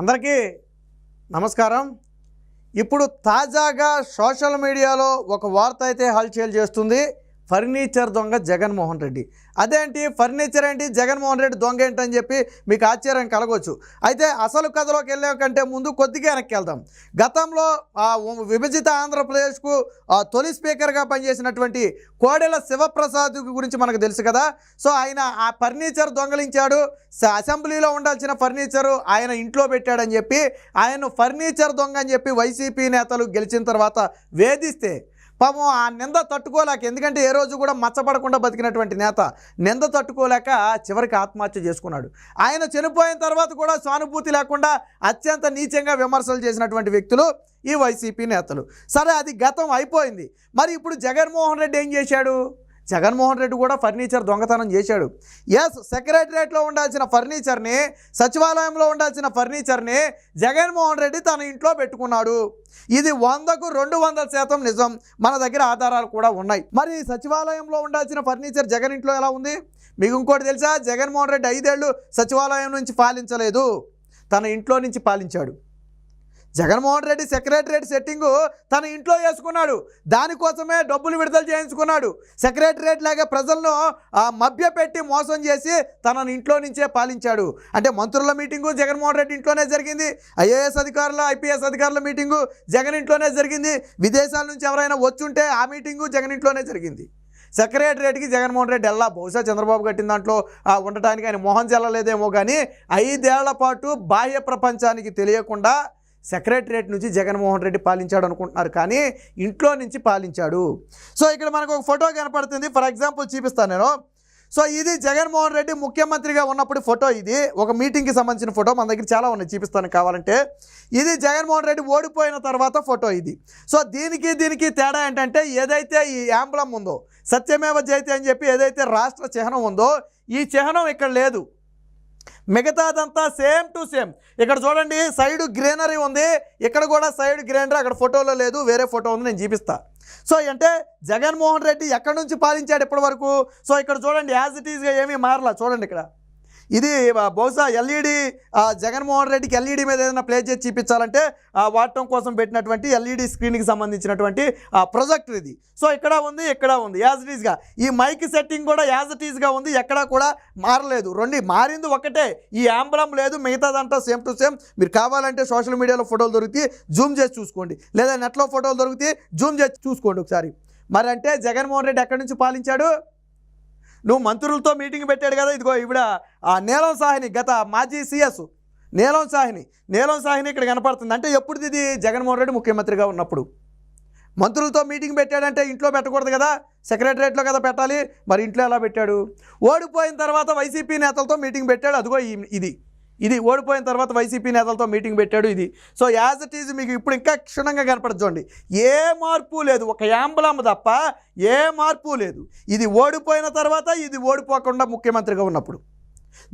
అందరికీ నమస్కారం. ఇప్పుడు తాజాగా సోషల్ మీడియాలో ఒక వార్త అయితే హల్చల్ చేస్తుంది. ఫర్నిచర్ దొంగ జగన్మోహన్ రెడ్డి. అదేంటి? ఫర్నిచర్ ఏంటి? జగన్మోహన్ రెడ్డి దొంగ ఏంటని చెప్పి మీకు ఆశ్చర్యం కలగవచ్చు అయితే అసలు కథలోకి వెళ్ళే కంటే ముందు కొద్దిగా వెనక్కి వెళ్దాం. గతంలో విభజిత ఆంధ్రప్రదేశ్కు ఆ తొలి స్పీకర్గా పనిచేసినటువంటి కోడెల శివప్రసాద్ గురించి మనకు తెలుసు కదా. సో ఆయన ఆ ఫర్నిచర్ దొంగలించాడు. అసెంబ్లీలో ఉండాల్సిన ఫర్నిచర్ ఆయన ఇంట్లో పెట్టాడని చెప్పి ఆయన ఫర్నిచర్ దొంగ అని చెప్పి వైసీపీ నేతలు గెలిచిన తర్వాత వేధిస్తే పాపం ఆ నింద తట్టుకోలేక ఎందుకంటే ఏ రోజు కూడా మచ్చపడకుండా బతికినటువంటి నేత నింద తట్టుకోలేక చివరికి ఆత్మహత్య చేసుకున్నాడు. ఆయన చనిపోయిన తర్వాత కూడా సానుభూతి లేకుండా అత్యంత నీచంగా విమర్శలు చేసినటువంటి వ్యక్తులు ఈ వైసీపీ నేతలు. సరే అది గతం అయిపోయింది. మరి ఇప్పుడు జగన్మోహన్ రెడ్డి ఏం చేశాడు? జగన్మోహన్ రెడ్డి కూడా ఫర్నిచర్ దొంగతనం చేశాడు. ఎస్ సెక్రటరియట్లో ఉండాల్సిన ఫర్నిచర్ని సచివాలయంలో ఉండాల్సిన ఫర్నిచర్ని జగన్మోహన్ రెడ్డి తన ఇంట్లో పెట్టుకున్నాడు. ఇది వందకు రెండు వందల శాతం నిజం. మన దగ్గర ఆధారాలు కూడా ఉన్నాయి. మరి సచివాలయంలో ఉండాల్సిన ఫర్నిచర్ జగన్ ఇంట్లో ఎలా ఉంది? మీకు ఇంకోటి తెలుసా? జగన్మోహన్ రెడ్డి ఐదేళ్ళు సచివాలయం నుంచి పాలించలేదు. తన ఇంట్లో నుంచి పాలించాడు. జగన్మోహన్ రెడ్డి సెక్రటరేట్ సెట్టింగు తన ఇంట్లో వేసుకున్నాడు. దానికోసమే డబ్బులు విడుదల చేయించుకున్నాడు. సెక్రటరేట్ లాగా ప్రజలను మభ్యపెట్టి మోసం చేసి తనను ఇంట్లో నుంచే పాలించాడు. అంటే మంత్రుల మీటింగు జగన్మోహన్ రెడ్డి ఇంట్లోనే జరిగింది. ఐఏఎస్ అధికారుల ఐపీఎస్ అధికారుల మీటింగు జగన్ ఇంట్లోనే జరిగింది. విదేశాల నుంచి ఎవరైనా వచ్చుంటే ఆ మీటింగు జగన్ ఇంట్లోనే జరిగింది. సెక్రటరేట్కి జగన్మోహన్ రెడ్డి ఎలా బహుశా చంద్రబాబు కట్టిన దాంట్లో ఉండటానికి ఆయన మోహన్ చెల్లలేదేమో కానీ ఐదేళ్ళ పాటు బాహ్య ప్రపంచానికి తెలియకుండా సెక్రటరియట్ నుంచి జగన్మోహన్ రెడ్డి పాలించాడు అనుకుంటున్నారు కానీ ఇంట్లో నుంచి పాలించాడు. సో ఇక్కడ మనకు ఒక ఫోటో కనపడుతుంది. ఫర్ ఎగ్జాంపుల్ చూపిస్తాను నేను. సో ఇది జగన్మోహన్ రెడ్డి ముఖ్యమంత్రిగా ఉన్నప్పుడు ఫోటో ఇది. ఒక మీటింగ్కి సంబంధించిన ఫోటో మన దగ్గర చాలా ఉన్నాయి. చూపిస్తాను కావాలంటే. ఇది జగన్మోహన్ రెడ్డి ఓడిపోయిన తర్వాత ఫోటో ఇది. సో దీనికి దీనికి తేడా ఏంటంటే ఏదైతే ఈ యాంబలం ఉందో సత్యమేవ జయతే అని చెప్పి ఏదైతే రాష్ట్ర చిహ్నం ఉందో ఈ చిహ్నం ఇక్కడ లేదు. మిగతాదంతా సేమ్ టు సేమ్. ఇక్కడ చూడండి సైడ్ గ్రీనరీ ఉంది. ఇక్కడ కూడా సైడ్ గ్రీనరీ అక్కడ ఫోటోలో లేదు వేరే ఫోటో ఉంది నేను చూపిస్తా. సో అంటే జగన్మోహన్ రెడ్డి ఎక్కడి నుంచి పాలించాడు ఇప్పటి వరకు? సో ఇక్కడ చూడండి యాజ్ ఇట్ ఈస్గా ఏమీ మారలా. చూడండి ఇక్కడ. ఇది బహుశా ఎల్ఈడి జగన్మోహన్ రెడ్డికి ఎల్ఈడి మీద ఏదైనా ప్లే చేసి చూపించాలంటే ఆ, వాడటం కోసం పెట్టినటువంటి ఎల్ఈడి స్క్రీన్కి సంబంధించినటువంటి ప్రొజెక్టర్ ఇది. సో ఇక్కడ ఉంది ఇక్కడ ఉంది యాజ్ ఇట్ ఈస్గా ఈ మైక్ సెట్టింగ్ కూడా యాజ్ ఇట్ ఈస్గా ఉంది ఎక్కడా కూడా మారలేదు. రెండు మారింది ఒకటే. ఈ యాంబలం లేదు మిగతాదంతా సేమ్ టు సేమ్. మీరు కావాలంటే సోషల్ మీడియాలో ఫోటోలు దొరికితే జూమ్ చేసి చూసుకోండి. లేదా నెట్లో ఫోటోలు దొరికితే జూమ్ చేసి చూసుకోండి ఒకసారి. మరి అంటే జగన్మోహన్ రెడ్డి ఎక్కడి నుంచి పాలించాడు? నువ్వు మంత్రులతో మీటింగ్ పెట్టాడు కదా ఇదిగో ఇవిడ ఆ నీలం సాహిని గత మాజీ సీఎస్. నీలం సాహిని నీలం సాహిని ఇక్కడ కనపడుతుంది. అంటే ఎప్పుడు ఇది? జగన్మోహన్ రెడ్డి ముఖ్యమంత్రిగా ఉన్నప్పుడు. మంత్రులతో మీటింగ్ పెట్టాడంటే ఇంట్లో పెట్టకూడదు కదా సెక్రటరియట్లో కదా పెట్టాలి మరి ఇంట్లో ఎలా పెట్టాడు? ఓడిపోయిన తర్వాత వైసీపీ నేతలతో మీటింగ్ పెట్టాడు అదిగో ఈ- ఇది. ఇది ఓడిపోయిన తర్వాత వైసీపీ నేతలతో మీటింగ్ పెట్టాడు ఇది. సో యాజ్ ఇట్ ఈజ్ మీకు ఇప్పుడు ఇంకా క్షుణ్ణంగా కనపడుతుంది ఏ మార్పు లేదు. ఒక యాంబులమ్మ తప్ప ఏ మార్పు లేదు. ఇది ఓడిపోయిన తర్వాత ఇది ఓడిపోకుండా ముఖ్యమంత్రిగా ఉన్నప్పుడు.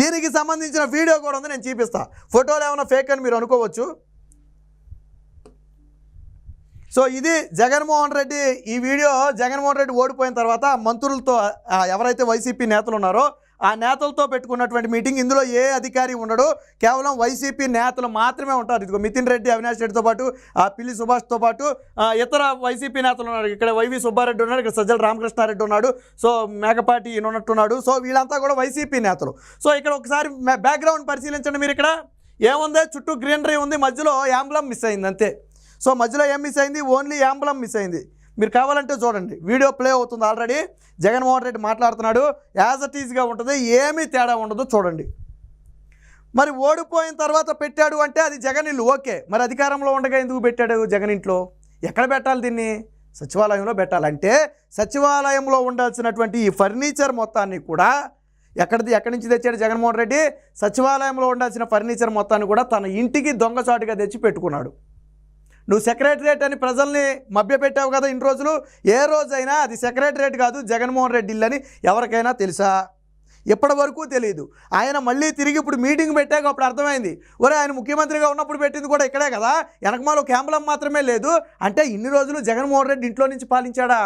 దీనికి సంబంధించిన వీడియో కూడా ఉంది నేను చూపిస్తా. ఫోటోలు ఏమైనా ఫేక్ అని మీరు అనుకోవచ్చు. సో ఇది జగన్మోహన్ రెడ్డి ఈ వీడియో జగన్మోహన్ రెడ్డి ఓడిపోయిన తర్వాత మంత్రులతో ఎవరైతే వైసీపీ నేతలు ఉన్నారో ఆ నేతలతో పెట్టుకున్నటువంటి మీటింగ్ ఇందులో ఏ అధికారి ఉండడు కేవలం వైసీపీ నేతలు మాత్రమే ఉంటారు. ఇదిగో మితిన్ రెడ్డి అవినాష్ రెడ్డితో పాటు ఆ పిల్లి సుభాష్తో పాటు ఇతర వైసీపీ నేతలు ఉన్నారు. ఇక్కడ వైవి సుబ్బారెడ్డి ఉన్నాడు ఇక్కడ సజ్జల రామకృష్ణారెడ్డి ఉన్నాడు సో మేకపాటి ఈయన ఉన్నట్టున్నాడు. సో వీళ్ళంతా కూడా వైసీపీ నేతలు. సో ఇక్కడ ఒకసారి బ్యాక్గ్రౌండ్ పరిశీలించండి మీరు ఇక్కడ. ఏముంది? చుట్టూ గ్రీనరీ ఉంది మధ్యలో యాంబలం మిస్ అయింది అంతే. సో మధ్యలో ఏం మిస్ అయింది? ఓన్లీ యాంబలం మిస్ అయింది. మీరు కావాలంటే చూడండి. వీడియో ప్లే అవుతుంది ఆల్రెడీ. జగన్మోహన్ రెడ్డి మాట్లాడుతున్నాడు. యాజ్ అట్ ఈజ్గా ఉంటుంది. ఏమీ తేడా ఉండదు. చూడండి. మరి ఓడిపోయిన తర్వాత పెట్టాడు అంటే అది జగన్ ఇల్లు. ఓకే. మరి అధికారంలో ఉండగా ఎందుకు పెట్టాడు జగన్ ఇంట్లో? ఎక్కడ పెట్టాలి దీన్ని? సచివాలయంలో పెట్టాలంటే సచివాలయంలో ఉండాల్సినటువంటి ఈ ఫర్నిచర్ మొత్తాన్ని కూడా ఎక్కడిది ఎక్కడి నుంచి తెచ్చాడు జగన్మోహన్ రెడ్డి? సచివాలయంలో ఉండాల్సిన ఫర్నిచర్ మొత్తాన్ని కూడా తన ఇంటికి దొంగచాటుగా తెచ్చి పెట్టుకున్నాడు. నువ్వు సెక్రటరియట్ అని ప్రజల్ని మభ్యపెట్టావు కదా ఇన్ని రోజులు. ఏ రోజైనా అది సెక్రటరియట్ కాదు జగన్మోహన్ రెడ్డి ఇల్లు అని ఎవరికైనా తెలుసా? ఎప్పటి వరకు తెలియదు ఆయన మళ్ళీ తిరిగి ఇప్పుడు మీటింగ్ పెట్టాక అప్పుడు అర్థమైంది. ఒరే ఆయన ముఖ్యమంత్రిగా ఉన్నప్పుడు పెట్టింది కూడా ఇక్కడే కదా. వెనకమాలో క్యాంపులం మాత్రమే లేదు. అంటే ఇన్ని రోజులు జగన్మోహన్ రెడ్డి ఇంట్లో నుంచి పాలించాడా?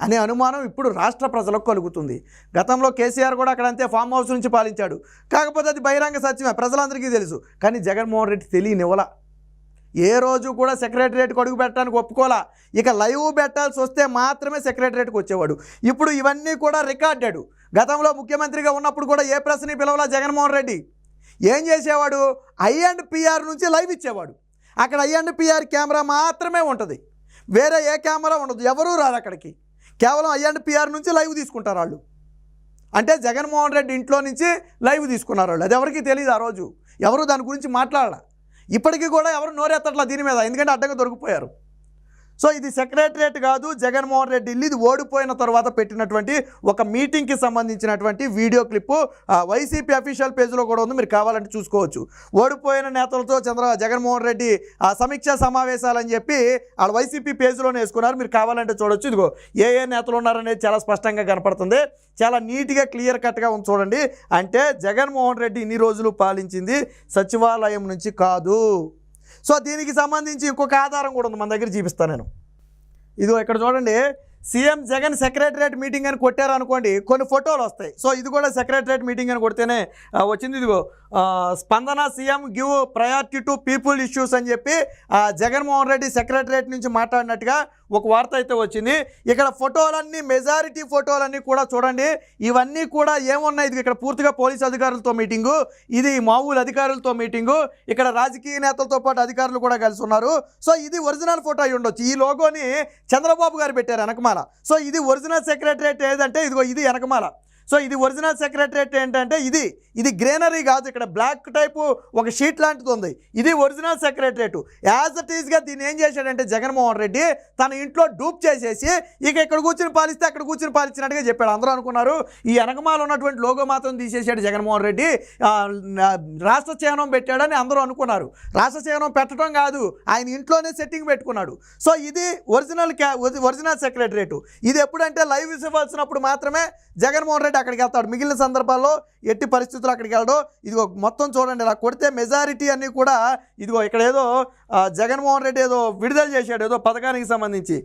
అనే అనుమానం ఇప్పుడు రాష్ట్ర ప్రజలకు కలుగుతుంది. గతంలో కేసీఆర్ కూడా అక్కడ అంతే ఫామ్ హౌస్ నుంచి పాలించాడు. కాకపోతే అది బహిరంగ సత్యమే ప్రజలందరికీ తెలుసు. కానీ జగన్మోహన్ రెడ్డి తెలియనివ్వలా. ఏ రోజు కూడా సెక్రటరియట్కి అడుగు పెట్టడానికి ఒప్పుకోలా. ఇక లైవ్ పెట్టాల్సి వస్తే మాత్రమే సెక్రటరియట్కి వచ్చేవాడు. ఇప్పుడు ఇవన్నీ కూడా రికార్డెడ్. గతంలో ముఖ్యమంత్రిగా ఉన్నప్పుడు కూడా ఏ ప్రశ్న పిలవలా జగన్మోహన్ రెడ్డి. ఏం చేసేవాడు? ఐ అండ్ పిఆర్ నుంచి లైవ్ ఇచ్చేవాడు. అక్కడ ఐ అండ్ పిఆర్ కెమెరా మాత్రమే ఉంటుంది. వేరే ఏ కెమెరా ఉండదు. ఎవరూ రారు అక్కడికి. కేవలం ఐ అండ్ పిఆర్ నుంచి లైవ్ తీసుకుంటారు వాళ్ళు. అంటే జగన్మోహన్ రెడ్డి ఇంట్లో నుంచి లైవ్ తీసుకున్నారు వాళ్ళు. అది ఎవరికీ తెలియదు ఆ రోజు. ఎవరు దాని గురించి మాట్లాడాల? ఇప్పటికీ కూడా ఎవరు నోరెత్తట్లా దీని మీద? ఎందుకంటే అడ్డంగా దొరికిపోయారు. సో ఇది సెక్రటరియట్ కాదు జగన్మోహన్ రెడ్డి ఇల్లు. ఇది ఓడిపోయిన తర్వాత పెట్టినటువంటి ఒక మీటింగ్కి సంబంధించినటువంటి వీడియో క్లిప్పు వైసీపీ అఫీషియల్ పేజ్లో కూడా ఉంది మీరు కావాలంటే చూసుకోవచ్చు. ఓడిపోయిన నేతలతో చంద్ర జగన్మోహన్ రెడ్డి ఆ సమీక్షా సమావేశాలని చెప్పి వాళ్ళ వైసీపీ పేజ్లోనే వేసుకున్నారు. మీరు కావాలంటే చూడొచ్చు. ఇదిగో ఏ ఏ నేతలు ఉన్నారనేది చాలా స్పష్టంగా కనపడుతుంది. చాలా నీట్గా క్లియర్ కట్గా ఉంది చూడండి. అంటే జగన్మోహన్ రెడ్డి ఇన్ని రోజులు పాలించింది సచివాలయం నుంచి కాదు. సో దీనికి సంబంధించి ఇంకొక ఆధారం కూడా ఉంది మన దగ్గర చూపిస్తాను నేను. ఇదిగో ఇక్కడ చూడండి సీఎం జగన్ సెక్రటరియట్ మీటింగ్ అని కొట్టారు అనుకోండి కొన్ని ఫోటోలు వస్తాయి. సో ఇది కూడా సెక్రటరియట్ మీటింగ్ అని కొడితేనే వచ్చింది ఇదిగో. Spandana CM give priority to people issues అని చెప్పి జగన్మోహన్ రెడ్డి సెక్రటరియట్ నుంచి మాట్లాడినట్టుగా ఒక వార్త అయితే వచ్చింది. ఇక్కడ ఫోటోలన్నీ మెజారిటీ ఫోటోలన్నీ కూడా చూడండి. ఇవన్నీ కూడా ఏమున్నాయి? ఇది ఇక్కడ పూర్తిగా పోలీస్ అధికారులతో మీటింగు. ఇది మామూలు అధికారులతో మీటింగు. ఇక్కడ రాజకీయ నేతలతో పాటు అధికారులు కూడా కలిసి ఉన్నారు. సో ఇది ఒరిజినల్ ఫోటో అయి ఉండొచ్చు. ఈ లోగోని చంద్రబాబు గారు పెట్టారు వెనకమాల. సో ఇది ఒరిజినల్ సెక్రటరియట్ ఏదంటే ఇదిగో ఇది వెనకమాల. సో ఇది ఒరిజినల్ సెక్రటరేట్ ఏంటంటే ఇది ఇది గ్రీనరీ కాదు ఇక్కడ బ్లాక్ టైపు ఒక షీట్ లాంటిది ఉంది. ఇది ఒరిజినల్ సెక్రటరేట్. యాజ్ అట్ ఈజ్గా దీన్ని ఏం చేశాడంటే జగన్మోహన్ రెడ్డి తన ఇంట్లో డూప్ చేసేసి ఇక ఇక్కడ కూర్చుని పాలిస్తే అక్కడ కూర్చుని పాలించినట్టుగా చెప్పాడు. అందరూ అనుకున్నారు ఈ వెనకమాల ఉన్నటువంటి లోగో మాత్రం తీసేసాడు జగన్మోహన్ రెడ్డి. రాష్ట్ర చిహ్నం పెట్టాడని అందరూ అనుకున్నారు. రాష్ట్ర చిహ్నం పెట్టడం కాదు ఆయన ఇంట్లోనే సెట్టింగ్ పెట్టుకున్నాడు. సో ఇది ఒరిజినల్ క్యా ఒరిజినల్ సెక్రటరేట్. ఇది ఎప్పుడంటే లైవ్ ఇవ్వాల్సినప్పుడు మాత్రమే జగన్మోహన్ రెడ్డి అక్కడికి వెళ్తాడు మిగిలిన సందర్భాల్లో ఎట్టి పరిస్థితులు అక్కడికి వెళ్ళడం ఇదిగో మొత్తం చూడండి ఇలా కొడితే మెజారిటీ అన్నీ కూడా ఇదిగో ఇక్కడ ఏదో జగన్మోహన్ రెడ్డి ఏదో విడుదల చేశాడు ఏదో పథకానికి సంబంధించి.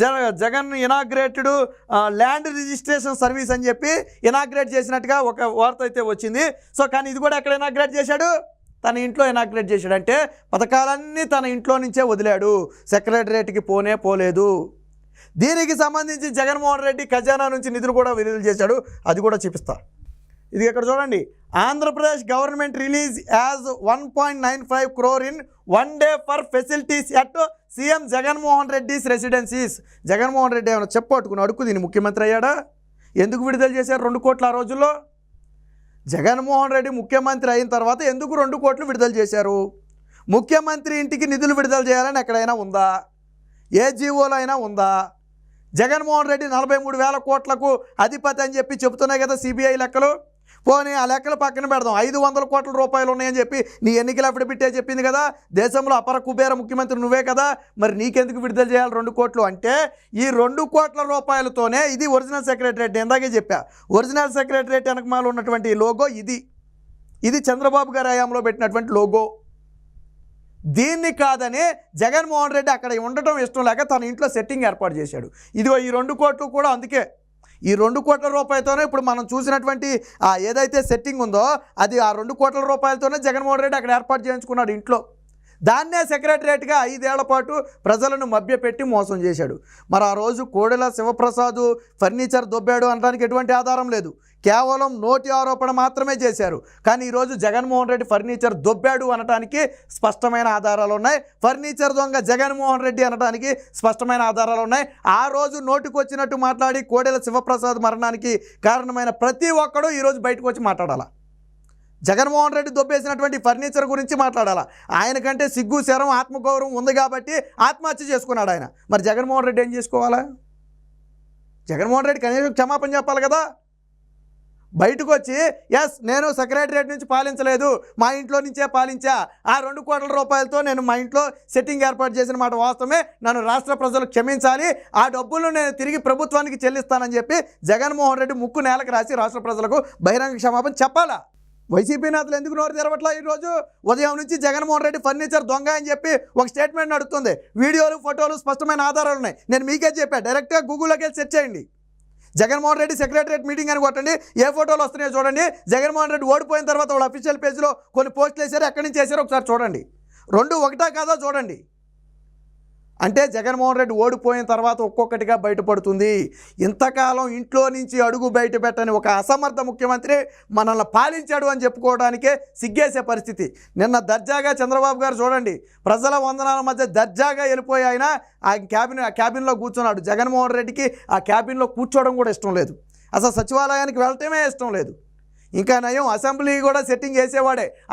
జగ Jagan inaugurated land registration service అని చెప్పి ఇనాగ్రేట్ చేసినట్టుగా ఒక వార్త అయితే వచ్చింది. సో కానీ ఇది కూడా ఎక్కడ ఇనాగ్రేట్ చేశాడు? తన ఇంట్లో ఇనాగ్రేట్ చేశాడు. అంటే పథకాలన్నీ తన ఇంట్లో నుంచే వదిలాడు. సెక్రటరేట్కి పోనే పోలేదు. దీనికి సంబంధించి జగన్మోహన్ రెడ్డి ఖజానా నుంచి నిధులు కూడా విడుదల చేశాడు. అది కూడా చూపిస్తా. ఇది ఇక్కడ చూడండి? Andhra Pradesh government release as one point nine five crore in one day for facilities at CM Jaganmohan Reddy's residencies. Jaganmohan Reddy ఏమైనా చెప్పట్టుకుని అడుగు దీని ముఖ్యమంత్రి అయ్యాడా? ఎందుకు విడుదల చేశారు రెండు కోట్ల ఆ రోజుల్లో? జగన్మోహన్ రెడ్డి ముఖ్యమంత్రి అయిన తర్వాత ఎందుకు రెండు కోట్లు విడుదల చేశారు? ముఖ్యమంత్రి ఇంటికి నిధులు విడుదల చేయాలని ఎక్కడైనా ఉందా? ఏ జీవోలైనా అయినా ఉందా? జగన్మోహన్ రెడ్డి నలభై మూడు వేల కోట్లకు అధిపతి అని చెప్పి చెబుతున్నాయి కదా సిబిఐ లెక్కలు. పోనీ ఆ లెక్కలు పక్కన పెడదాం. ఐదు వందల కోట్ల రూపాయలు ఉన్నాయని చెప్పి నీ ఎన్నికల అఫిడవిట్టే చెప్పింది కదా? దేశంలో అపర కుబేర ముఖ్యమంత్రి నువ్వే కదా? మరి నీకెందుకు విడుదల చేయాలి రెండు కోట్లు? అంటే ఈ రెండు కోట్ల రూపాయలతోనే ఇది ఒరిజినల్ సెక్రటరేట్. ఇందాకే చెప్పా. ఒరిజినల్ సెక్రటరేట్ వెనకమాల ఉన్నటువంటి లోగో ఇది. ఇది చంద్రబాబు గారి హయాంలో పెట్టినటువంటి లోగో దీన్ని కాదని జగన్మోహన్ రెడ్డి అక్కడ ఉండటం ఇష్టం లేక తన ఇంట్లో సెట్టింగ్ ఏర్పాటు చేశాడు. ఇదిగో ఈ రెండు కోట్లు కూడా అందుకే. ఈ రెండు కోట్ల రూపాయలతోనే ఇప్పుడు మనం చూసినటువంటి ఏదైతే సెట్టింగ్ ఉందో అది ఆ రెండు కోట్ల రూపాయలతోనే జగన్మోహన్ రెడ్డి అక్కడ ఏర్పాటు చేయించుకున్నాడు ఇంట్లో. దాన్నే సెక్రటరేట్గా ఐదేళ్ళ పాటు ప్రజలను మభ్యపెట్టి మోసం చేశాడు. మరి ఆ రోజు కోడెల శివప్రసాద్ ఫర్నిచర్ దొబ్బాడు అనడానికి ఎటువంటి ఆధారం లేదు. కేవలం నోటి ఆరోపణ మాత్రమే చేశారు. కానీ ఈరోజు జగన్మోహన్ రెడ్డి ఫర్నిచర్ దొబ్బాడు అనడానికి స్పష్టమైన ఆధారాలు ఉన్నాయి. ఫర్నిచర్ దొంగ జగన్మోహన్ రెడ్డి అనడానికి స్పష్టమైన ఆధారాలు ఉన్నాయి. ఆ రోజు నోటికొచ్చినట్టు మాట్లాడి కోడెల శివప్రసాద్ మరణానికి కారణమైన ప్రతి ఒక్కడూ ఈరోజు బయటకు వచ్చి మాట్లాడాలా? జగన్మోహన్ రెడ్డి దొబ్బేసినటువంటి ఫర్నిచర్ గురించి మాట్లాడాలా? ఆయన కంటే సిగ్గు శరం ఆత్మగౌరవం ఉంది కాబట్టి ఆత్మహత్య చేసుకున్నాడు ఆయన. మరి జగన్మోహన్ రెడ్డి ఏం చేసుకోవాలా? జగన్మోహన్ రెడ్డి కనీసం క్షమాపణ చెప్పాలి కదా? బయటకు వచ్చి ఎస్ నేను సెక్రటరియట్ నుంచి పాలించలేదు. మా ఇంట్లో నుంచే పాలించా. ఆ రెండు కోట్ల రూపాయలతో నేను మా ఇంట్లో సెట్టింగ్ ఏర్పాటు చేసిన మాట వాస్తవమే. నన్ను రాష్ట్ర ప్రజలు క్షమించాలి. ఆ డబ్బులు నేను తిరిగి ప్రభుత్వానికి చెల్లిస్తానని చెప్పి జగన్మోహన్ రెడ్డి ముక్కు నేలకు రాసి రాష్ట్ర ప్రజలకు బహిరంగ క్షమాపణ చెప్పాలా? వైసీపీ నేతలు ఎందుకు నోరు తెరవట్లా ఈరోజు? ఉదయం నుంచి జగన్మోహన్ రెడ్డి ఫర్నిచర్ దొంగ అని చెప్పి ఒక స్టేట్మెంట్ నడుస్తుంది వీడియోలు ఫోటోలు స్పష్టమైన ఆధారాలు ఉన్నాయి. నేను మీకే చెప్పా డైరెక్ట్గా గూగుల్లోకి వెళ్ళి సెర్చ్ చేయండి. జగన్మోహన్ రెడ్డి సెక్రటరియట్ మీటింగ్ అని కొట్టండి. ఏ ఫోటోలు వస్తున్నాయో చూడండి. జగన్మోహన్ రెడ్డి ఓడిపోయిన తర్వాత వాళ్ళ అఫీషియల్ పేజ్లో కొన్ని పోస్టులు వేశారు. ఎక్కడి నుంచి వేసారో ఒకసారి చూడండి. రెండు ఒకటా కాదో చూడండి. అంటే జగన్మోహన్ రెడ్డి ఓడిపోయిన తర్వాత ఒక్కొక్కటిగా బయటపడుతుంది. ఇంతకాలం ఇంట్లో నుంచి అడుగు బయట పెట్టని ఒక అసమర్థ ముఖ్యమంత్రి మనల్ని పాలించాడు అని చెప్పుకోవడానికే సిగ్గేసే పరిస్థితి. నిన్న దర్జాగా చంద్రబాబు గారు చూడండి ప్రజల వందనాల మధ్య దర్జాగా వెళ్ళిపోయి ఆయన ఆ క్యాబిన్ ఆ క్యాబిన్లో కూర్చున్నాడు. జగన్మోహన్ రెడ్డికి ఆ క్యాబిన్లో కూర్చోవడం కూడా ఇష్టం లేదు. అసలు సచివాలయానికి వెళ్ళటమే ఇష్టం లేదు. ఇంకా నయం అసెంబ్లీ కూడా సెట్టింగ్ వేసేవాడే.